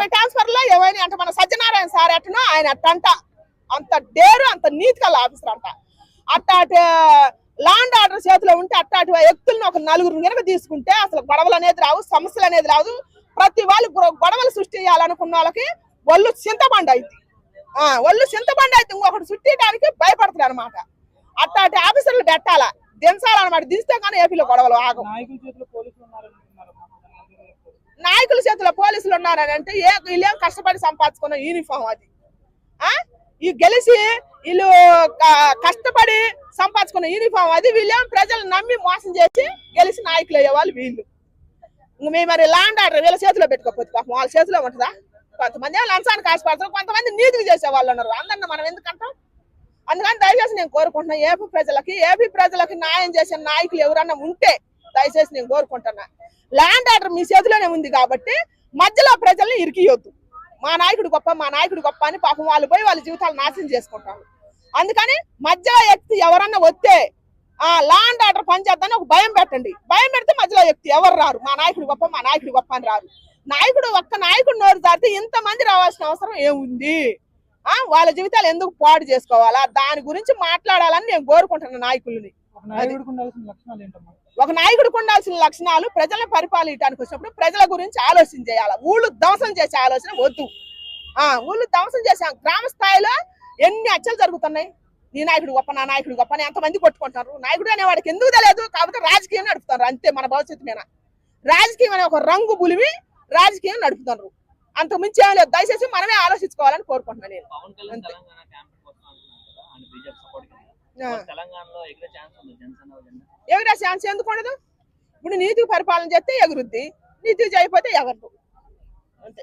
ముప్పై ట్రాన్స్ఫర్లో ఏమైనా అంటే మన సత్యనారాయణ సార్ అట్టనో ఆయన అట్టంట అంత డేరు అంత నీతి కల ఆఫీసర్ అంట. అట్టాటి లాండ్ ఆర్డర్ చేతిలో ఉంటే అట్టాటి వ్యక్తులను ఒక నలుగురు కనుక తీసుకుంటే అసలు గొడవలు అనేది రావు సమస్యలు అనేది రావు. ప్రతి వాళ్ళు గొడవలు సృష్టించాలనుకున్న వాళ్ళకి ఒళ్ళు చింతబండ అయింది ఆ ఒళ్ళు చింతబండ అయితే ఇంకొకటి చుట్టడానికి భయపడతారు అనమాట అట్టాటి ఆఫీసర్లు పెట్టాలా? దించాలన్నమాట. దించితే కానీ ఏపీలో గొడవలు ఆగం నాయకుల చేతిలో పోలీసులు ఉన్నారని అంటే ఏ వీళ్ళేం కష్టపడి సంపాదించుకున్న యూనిఫామ్ అది? ఆ? ఈ గెలిచి వీళ్ళు కష్టపడి సంపాదించుకున్న యూనిఫామ్ అది వీళ్ళేం ప్రజలు నమ్మి మోసం చేసి గెలిచి నాయకులు అయ్యేవాళ్ళు వీళ్ళు ఇంక మేము మరి లాండ్ ఆర్డర్ వీళ్ళ చేతిలో పెట్టుకోకపోతే పాపం వాళ్ళ చేతిలో ఉంటుందా? కొంతమంది లంచానికి ఆశపడతారు కొంతమంది నీతికి చేసే వాళ్ళు ఉన్నారు. అందరిని మనం ఎందుకంటాం? అందుకని దయచేసి నేను కోరుకుంటున్నా ఏపీ ప్రజలకి ఏపీ ప్రజలకి న్యాయం చేసే నాయకులు ఎవరన్నా ఉంటే దయచేసి నేను కోరుకుంటున్నా. ల్యాండ్ ఆర్డర్ మీ చేతిలోనే ఉంది కాబట్టి మధ్యలో ప్రజల్ని ఇరికియొద్దు. మా నాయకుడు గొప్ప మా నాయకుడు గొప్ప అని పాపం వాళ్ళు పోయి వాళ్ళ జీవితాలు నాశనం చేసుకుంటారు. అందుకని మధ్యలో వ్యక్తి ఎవరన్నా వస్తే ఆ ల్యాండ్ ఆర్డర్ పనిచేద్దని ఒక భయం పెట్టండి. భయం పెడితే మధ్యలో వ్యక్తి ఎవరు రారు? మా నాయకుడు గొప్ప మా నాయకుడు గొప్ప అని రారు. నాయకుడు ఒక్క నాయకుడు నోరు దాటితే ఇంతమంది రావాల్సిన అవసరం ఏముంది? ఆ వాళ్ళ జీవితాలు ఎందుకు పాడు చేసుకోవాలా? దాని గురించి మాట్లాడాలని నేను కోరుకుంటున్నాను నాయకుల్ని. ఒక నాయకుడికి ఉండాల్సిన లక్షణాలు ప్రజలను పరిపాలించడానికి వచ్చినప్పుడు ప్రజల గురించి ఆలోచన చేయాలి. ఊళ్ళు ధ్వంసం చేసే ఆలోచన వద్దు. ఆ ఊళ్ళు ధ్వంసం చేసే గ్రామ స్థాయిలో ఎన్ని హత్యలు జరుగుతున్నాయి? నీ నాయకుడు గొప్ప నా నాయకుడు గొప్ప అని ఎంతమంది కొట్టుకుంటారు నాయకుడు అనే వాడికి ఎందుకు తెలియదు? కాకపోతే రాజకీయం నడుపుతారు. అంతే మన భవిష్యత్తు మీద. రాజకీయం అనే ఒక రంగు బులిమి రాజకీయం నడుపుతారు అంత మించి ఏం లేదు. దయచేసి మనమే ఆలోచించుకోవాలని కోరుకుంటున్నాను నేను. అంతే. తెలంగాణలో ఎగిరే ఛాన్స్ ఉంది జనసేన జెండా ఎగురా ఛాన్స్ ఎందుకు ఉండదు? ఇప్పుడు నీతికి పరిపాలన చేస్తే ఎగురుద్ది నీతికి చేయకపోతే ఎగరదు. అంతే.